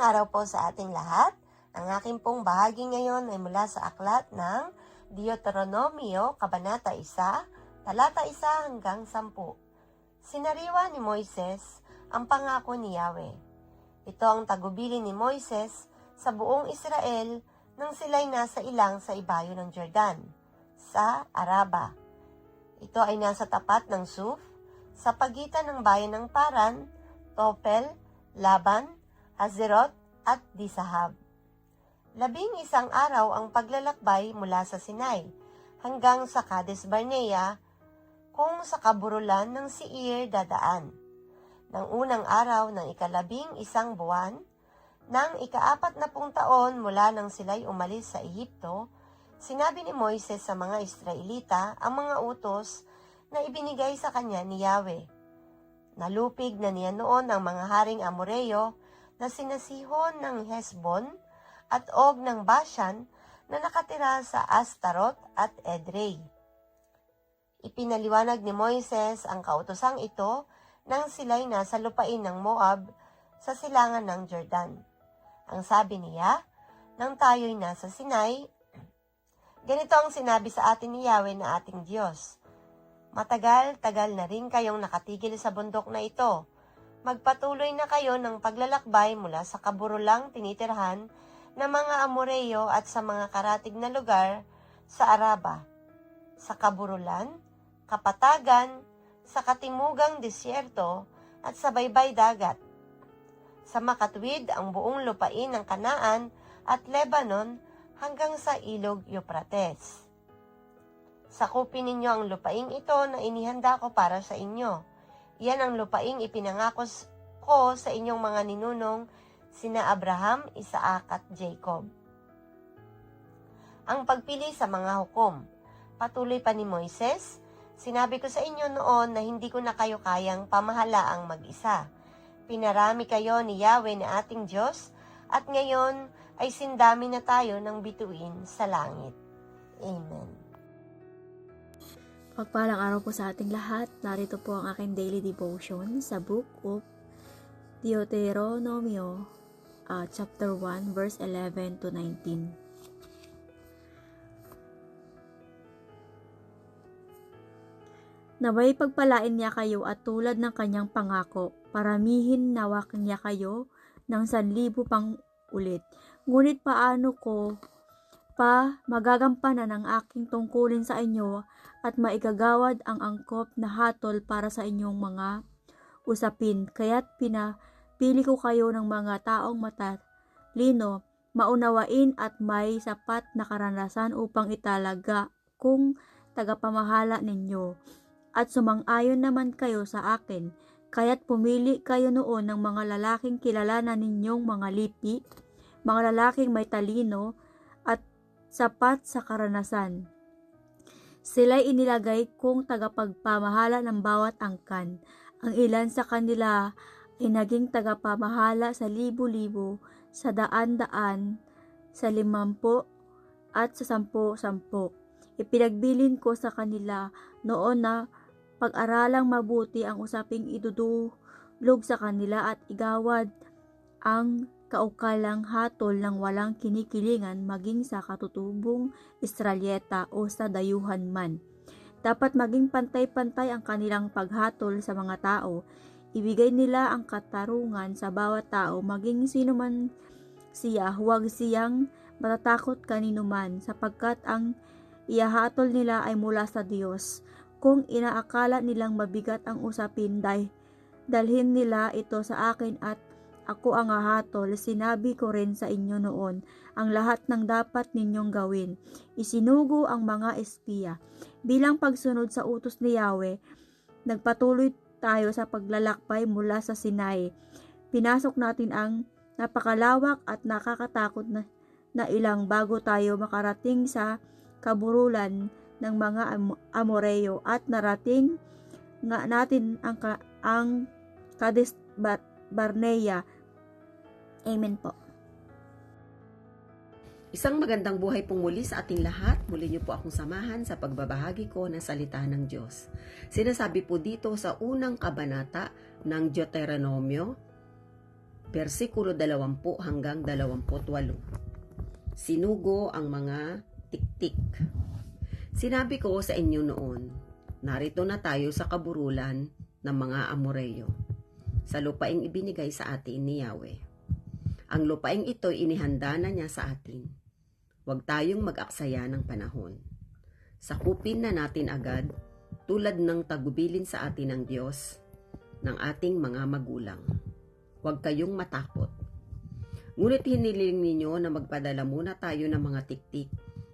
araw po sa ating lahat. Ang aking pong bahagi ngayon ay mula sa aklat ng Deuteronomio, Kabanata 1, talata 1 hanggang 10. Sinariwa ni Moises ang pangako ni Yahweh. Ito ang tagubili ni Moises sa buong Israel nang sila'y nasa ilang sa ibayo ng Jordan, sa Araba. Ito ay nasa tapat ng Suf, sa pagitan ng bayan ng Paran, Topel, Laban, Hazerot at Disahab. Labing isang araw ang paglalakbay mula sa Sinai hanggang sa Cades Barnea kung sa kaburulan ng Seir dadaan. Nang unang araw ng ikalabing isang buwan, nang ikaapat na pung taon mula nang sila'y umalis sa Ehipto, sinabi ni Moises sa mga Israelita ang mga utos na ibinigay sa kanya ni Yahweh. Nalupig na niya noon ang mga haring Amoreo na sinasihon ng Hesbon at Og ng Bashan na nakatira sa Astarot at Edrei. Ipinaliwanag ni Moises ang kautosang ito nang sila'y nasa lupain ng Moab sa silangan ng Jordan. Ang sabi niya, nang tayo'y nasa Sinai, ganito ang sinabi sa atin ni Yahweh na ating Diyos. Matagal-tagal na rin kayong nakatigil sa bundok na ito. Magpatuloy na kayo ng paglalakbay mula sa kaburulang tinitirhan ng mga Amoreo at sa mga karatig na lugar sa Araba, sa kaburulan, kapatagan, sa katimugang disyerto at sa baybay dagat. Sa makatwid ang buong lupain ng Kanaan at Lebanon hanggang sa ilog Euphrates. Sakupin ninyo ang lupaing ito na inihanda ko para sa inyo. Iyan ang lupaing ipinangako ko sa inyong mga ninunong sina Abraham, Isaac at Jacob. Ang pagpili sa mga hukom. Patuloy pa ni Moises, sinabi ko sa inyo noon na hindi ko na kayo kayang pamahalaang mag-isa. Pinarami kayo ni Yahweh na ating Diyos at ngayon ay sindami na tayo ng bituin sa langit. Amen. Pagpalang araw po sa ating lahat. Narito po ang aking daily devotion sa Book of Deuteronomio, uh, chapter 1, verse 11 to 19. Naway pagpalain niya kayo at tulad ng kanyang pangako, paramihin nawak niya kayo ng sanlibo pang ulit. Ngunit paano ko pa magagampanan ang aking tungkulin sa inyo at maigagawad ang angkop na hatol para sa inyong mga usapin. Kaya't pinapili ko kayo ng mga taong matalino, maunawain at may sapat na karanasan upang italaga kung tagapamahala ninyo. At sumang-ayon naman kayo sa akin, kaya't pumili kayo noon ng mga lalaking kilala na ninyong mga lipi, mga lalaking may talino, sapat sa karanasan. Sila'y inilagay kong tagapagpamahala ng bawat angkan. Ang ilan sa kanila ay naging tagapamahala sa libo-libo, sa daan-daan, sa limampo at sa sampo-sampo. Ipinagbilin ko sa kanila noon na pag-aralang mabuti ang usaping idudulog sa kanila at igawad ang kaukalang hatol ng walang kinikilingan maging sa katutubong Israelyeta o sa dayuhan man. Dapat maging pantay-pantay ang kanilang paghatol sa mga tao. Ibigay nila ang katarungan sa bawat tao maging sino man siya, huwag siyang matatakot kanino man sapagkat ang iyahatol nila ay mula sa Diyos. Kung inaakala nilang mabigat ang usapin, dahil dalhin nila ito sa akin at ako ang hahatol, sinabi ko rin sa inyo noon ang lahat ng dapat ninyong gawin. Isinugo ang mga espiya. Bilang pagsunod sa utos ni Yahweh, nagpatuloy tayo sa paglalakbay mula sa Sinai. Pinasok natin ang napakalawak at nakakatakot na, na ilang bago tayo makarating sa kaburulan ng mga Am- Amoreo at narating nga natin ang, ka, ang Kades Bar- Barnea. Amen po. Isang magandang buhay pong muli sa ating lahat. Muli niyo po akong samahan sa pagbabahagi ko ng salita ng Diyos. Sinasabi po dito sa unang kabanata ng Deuteronomio, versikulo 20 hanggang 28. Sinugo ang mga tiktik. Sinabi ko sa inyo noon, narito na tayo sa kaburulan ng mga Amoreyo, sa lupaing ibinigay sa atin ni Yahweh. Ang lupaing ito inihanda na niya sa atin. Huwag tayong mag-aksaya ng panahon. Sakupin na natin agad tulad ng tagubilin sa atin ng Diyos ng ating mga magulang. Huwag kayong matakot. Ngunit hiniling ninyo na magpadala muna tayo ng mga tiktik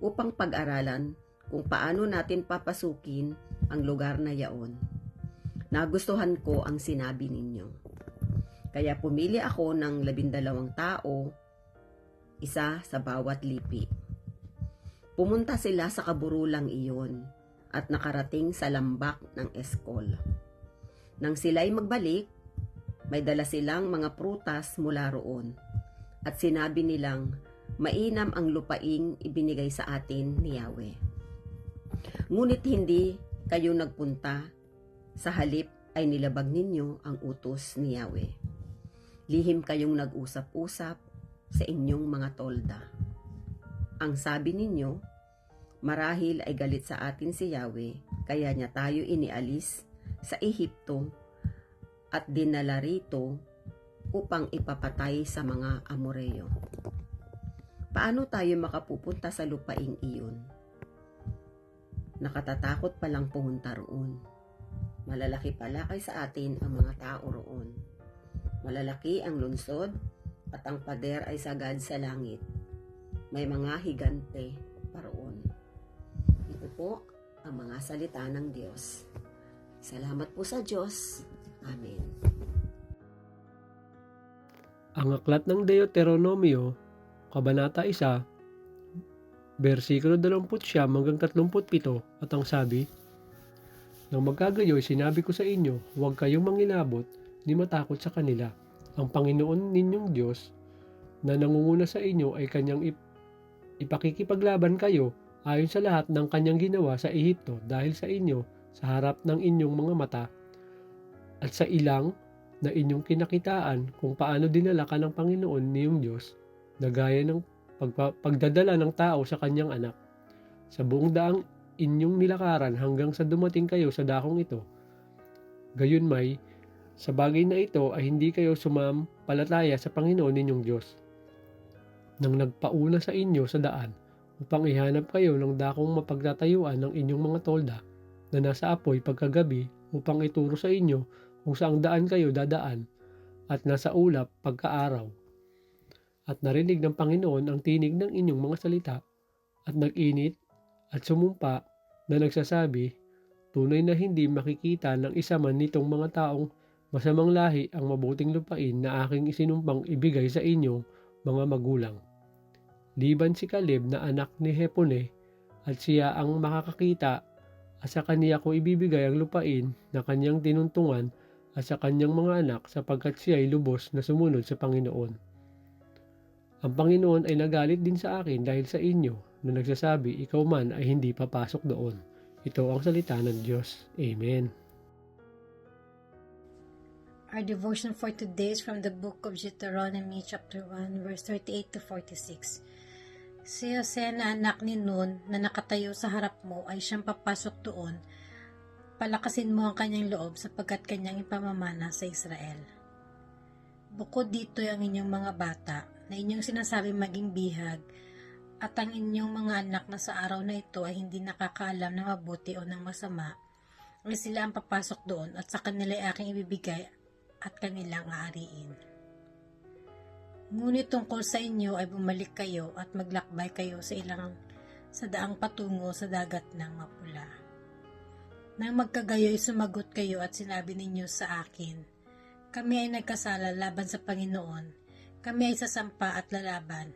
upang pag-aralan kung paano natin papasukin ang lugar na yaon. Nagustuhan ko ang sinabi ninyo. Kaya pumili ako ng labindalawang tao, isa sa bawat lipi. Pumunta sila sa kaburulang iyon at nakarating sa lambak ng Eskol. Nang sila'y magbalik, may dala silang mga prutas mula roon at sinabi nilang mainam ang lupaing ibinigay sa atin ni Yahweh. Ngunit hindi kayo nagpunta, sa halip ay nilabag ninyo ang utos ni Yahweh. Lihim kayong nag-usap-usap sa inyong mga tolda. Ang sabi ninyo, marahil ay galit sa atin si Yahweh, kaya niya tayo inialis sa Ehipto at dinala rito upang ipapatay sa mga Amoreyo. Paano tayo makapupunta sa lupaing iyon? Nakatatakot palang pumunta roon. Malalaki pala kay sa atin ang mga tao roon. Malalaki ang lungsod at ang pader ay sagad sa langit. May mga higante pa roon. Ito po ang mga salita ng Diyos. Salamat po sa Diyos. Amen. Ang aklat ng Deuteronomio, Kabanata 1, versikulo 29 hanggang 37 at ang sabi, Nang magkagayoy, sinabi ko sa inyo, huwag kayong mangilabot ni matakot sa kanila. Ang Panginoon ninyong Diyos na nangunguna sa inyo ay kanyang ip- ipakikipaglaban kayo ayon sa lahat ng kanyang ginawa sa Ehipto dahil sa inyo sa harap ng inyong mga mata at sa ilang na inyong kinakitaan kung paano dinala ka ng Panginoon niyong Diyos na gaya ng pagpa- pagdadala ng tao sa kanyang anak. Sa buong daang inyong nilakaran hanggang sa dumating kayo sa dakong ito. Gayon may, sa bagay na ito ay hindi kayo sumampalataya sa Panginoon ninyong Diyos. Nang nagpauna sa inyo sa daan upang ihanap kayo ng dakong mapagtatayuan ng inyong mga tolda na nasa apoy pagkagabi upang ituro sa inyo kung saang daan kayo dadaan at nasa ulap pagkaaraw. At narinig ng Panginoon ang tinig ng inyong mga salita at nag-init at sumumpa na nagsasabi, tunay na hindi makikita ng isa man nitong mga taong masamang lahi ang mabuting lupain na aking isinumpang ibigay sa inyong mga magulang. Liban si Caleb na anak ni Hepone at siya ang makakakita at sa kaniya ko ibibigay ang lupain na kanyang tinuntungan at sa kanyang mga anak sapagkat siya ay lubos na sumunod sa Panginoon. Ang Panginoon ay nagalit din sa akin dahil sa inyo na nagsasabi ikaw man ay hindi papasok doon. Ito ang salita ng Diyos. Amen. Our devotion for today is from the book of Deuteronomy chapter 1 verse 38 to 46. Si Jose na anak ni Nun na nakatayo sa harap mo ay siyang papasok doon. Palakasin mo ang kanyang loob sapagkat kanyang ipamamana sa Israel. Bukod dito ang inyong mga bata na inyong sinasabi maging bihag at ang inyong mga anak na sa araw na ito ay hindi nakakaalam ng mabuti o ng masama ay sila ang papasok doon at sa kanila ay aking ibibigay at kanilang aariin. Ngunit tungkol sa inyo ay bumalik kayo at maglakbay kayo sa ilang sa daang patungo sa dagat ng mapula. Nang magkagayoy sumagot kayo at sinabi ninyo sa akin, kami ay nagkasala laban sa Panginoon, kami ay sasampa at lalaban,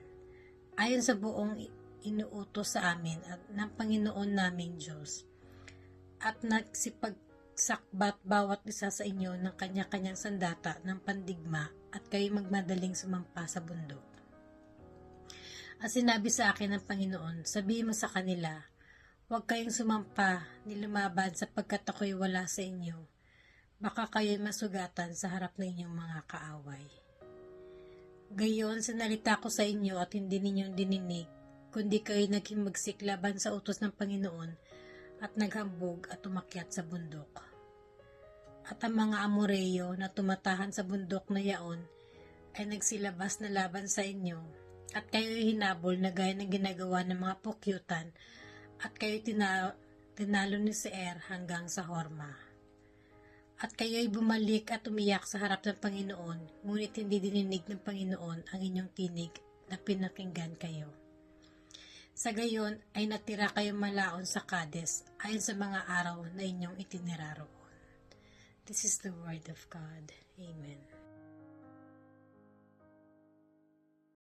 ayon sa buong inuutos sa amin at ng Panginoon naming Diyos. At nagsipag sakbat bawat isa sa inyo ng kanya-kanyang sandata ng pandigma at kayo magmadaling sumampa sa bundok. At sinabi sa akin ng Panginoon, sabihin mo sa kanila, huwag kayong sumampa ni lumaban sapagkat ako'y wala sa inyo. Baka kayo'y masugatan sa harap ng inyong mga kaaway. Gayon, sinalita ko sa inyo at hindi ninyong dininig, kundi kayo naging magsiklaban sa utos ng Panginoon at naghambog at umakyat sa bundok. At ang mga Amoreyo na tumatahan sa bundok na yaon ay nagsilabas na laban sa inyo at kayo'y hinabol na gaya ng ginagawa ng mga pukyutan at kayo'y tina- tinalo ni Seer hanggang sa Horma. At kayo'y bumalik at umiyak sa harap ng Panginoon, ngunit hindi dininig ng Panginoon ang inyong tinig na pinakinggan kayo. Sa gayon ay natira kayong malaon sa Kades ayon sa mga araw na inyong itiniraroon. This is the word of God. Amen.